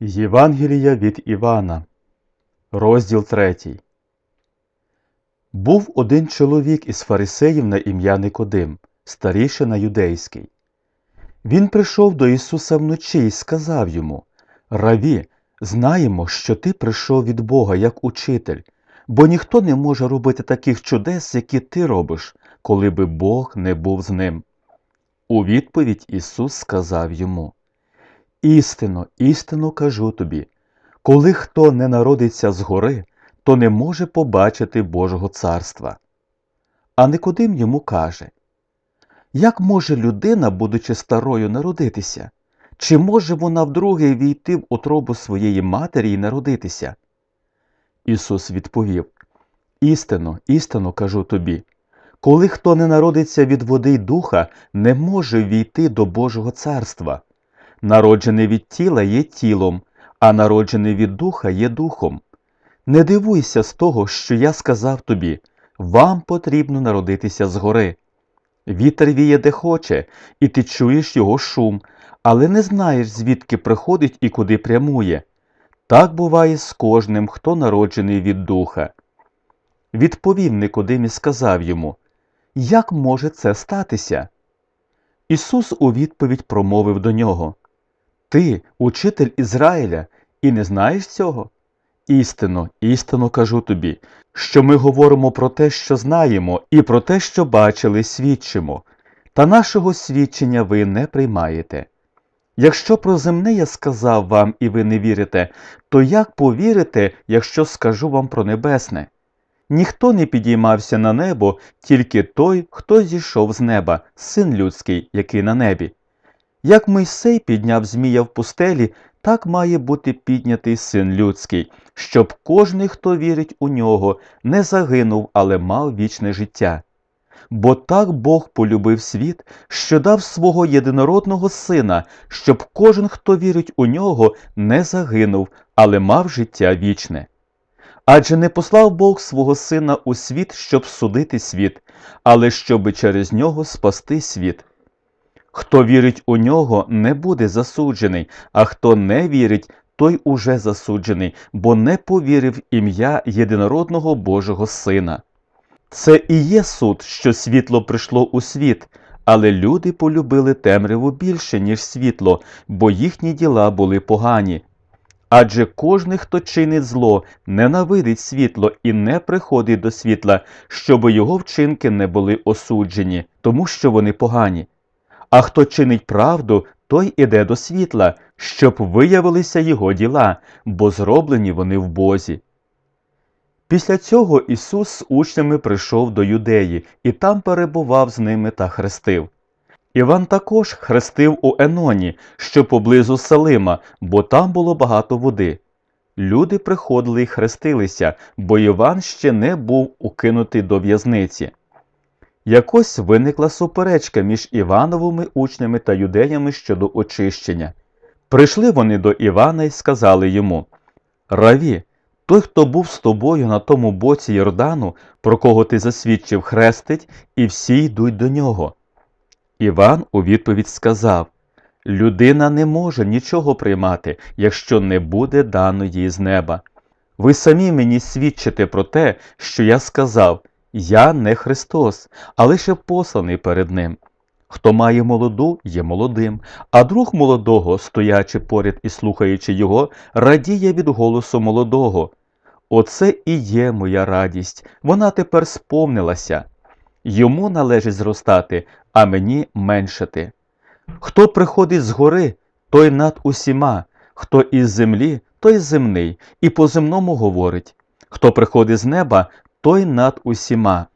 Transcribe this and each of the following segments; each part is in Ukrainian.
Євангелія від Івана, розділ 3. Був один чоловік із фарисеїв на ім'я Никодим, старішина юдейський. Він прийшов до Ісуса вночі і сказав йому: Раві, знаємо, що ти прийшов від Бога як учитель, бо ніхто не може робити таких чудес, які ти робиш, коли би Бог не був з ним. У відповідь Ісус сказав йому: Істинно, істинно кажу тобі, коли хто не народиться згори, то не може побачити Божого царства. А Никодим йому каже: Як може людина, будучи старою, народитися? Чи може вона вдруге війти в утробу своєї матері і народитися? Ісус відповів: Істинно, істинно кажу тобі, коли хто не народиться від води й духа, не може війти до Божого царства. Народжений від тіла є тілом, а народжений від духа є духом. Не дивуйся з того, що я сказав тобі вам потрібно народитися згори. Вітер віє де хоче, і ти чуєш його шум, але не знаєш, звідки приходить і куди прямує. Так буває з кожним, хто народжений від духа. Відповів Никодим і сказав йому Як може це статися? Ісус у відповідь промовив до нього Ти, учитель Ізраїля, і не знаєш цього? Істинно, істинно кажу тобі, що ми говоримо про те, що знаємо, і про те, що бачили, свідчимо, та нашого свідчення ви не приймаєте. Якщо про земне я сказав вам і ви не вірите, то як повірите, якщо скажу вам про небесне? Ніхто не підіймався на небо, тільки той, хто зійшов з неба, син людський, який на небі. Як Мойсей підняв змія в пустелі, так має бути піднятий син людський, щоб кожний, хто вірить у нього, не загинув, але мав вічне життя. Бо так Бог полюбив світ, що дав свого єдинородного сина, щоб кожен, хто вірить у нього, не загинув, але мав життя вічне. Адже не послав Бог свого сина у світ, щоб судити світ, але щоби через нього спасти світ. Хто вірить у нього, не буде засуджений, а хто не вірить, той уже засуджений, бо не повірив ім'я єдинородного Божого Сина. Це і є суд, що світло прийшло у світ, але люди полюбили темряву більше, ніж світло, бо їхні діла були погані. Адже кожний, хто чинить зло, ненавидить світло і не приходить до світла, щоб його вчинки не були осуджені, тому що вони погані. А хто чинить правду, той іде до світла, щоб виявилися його діла, бо зроблені вони в Бозі. Після цього Ісус з учнями прийшов до юдеї і там перебував з ними та хрестив. Іван також хрестив у Еноні, що поблизу Салима, бо там було багато води. Люди приходили й хрестилися, бо Іван ще не був укинутий до в'язниці. Якось виникла суперечка між Івановими учнями та юдеями щодо очищення. Прийшли вони до Івана і сказали йому Раві, той, хто був з тобою на тому боці Йордану, про кого ти засвідчив, хрестить, і всі йдуть до нього. Іван у відповідь сказав Людина не може нічого приймати, якщо не буде дано їй з неба. Ви самі мені свідчите про те, що я сказав Я не Христос, а лише посланий перед Ним. Хто має молоду, є молодим, а друг молодого, стоячи поряд і слухаючи його, радіє від голосу молодого. Оце і є моя радість, вона тепер сповнилася. Йому належить зростати, а мені меншати. Хто приходить з гори, той над усіма, хто із землі, той земний, і по земному говорить. Хто приходить з неба, той над усіма.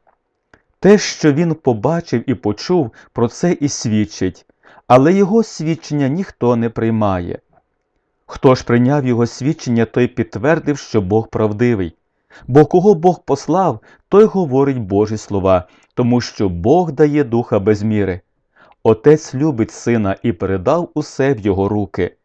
Те, що він побачив і почув, про це і свідчить, але його свідчення ніхто не приймає. Хто ж прийняв його свідчення, той підтвердив, що Бог правдивий. Бо кого Бог послав, той говорить Божі слова, тому що Бог дає духа без міри. Отець любить сина і передав усе в його руки.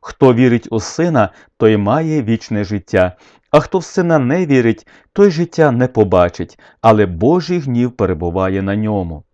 Хто вірить у сина, той має вічне життя, а хто в сина не вірить, той життя не побачить, але Божий гнів перебуває на ньому.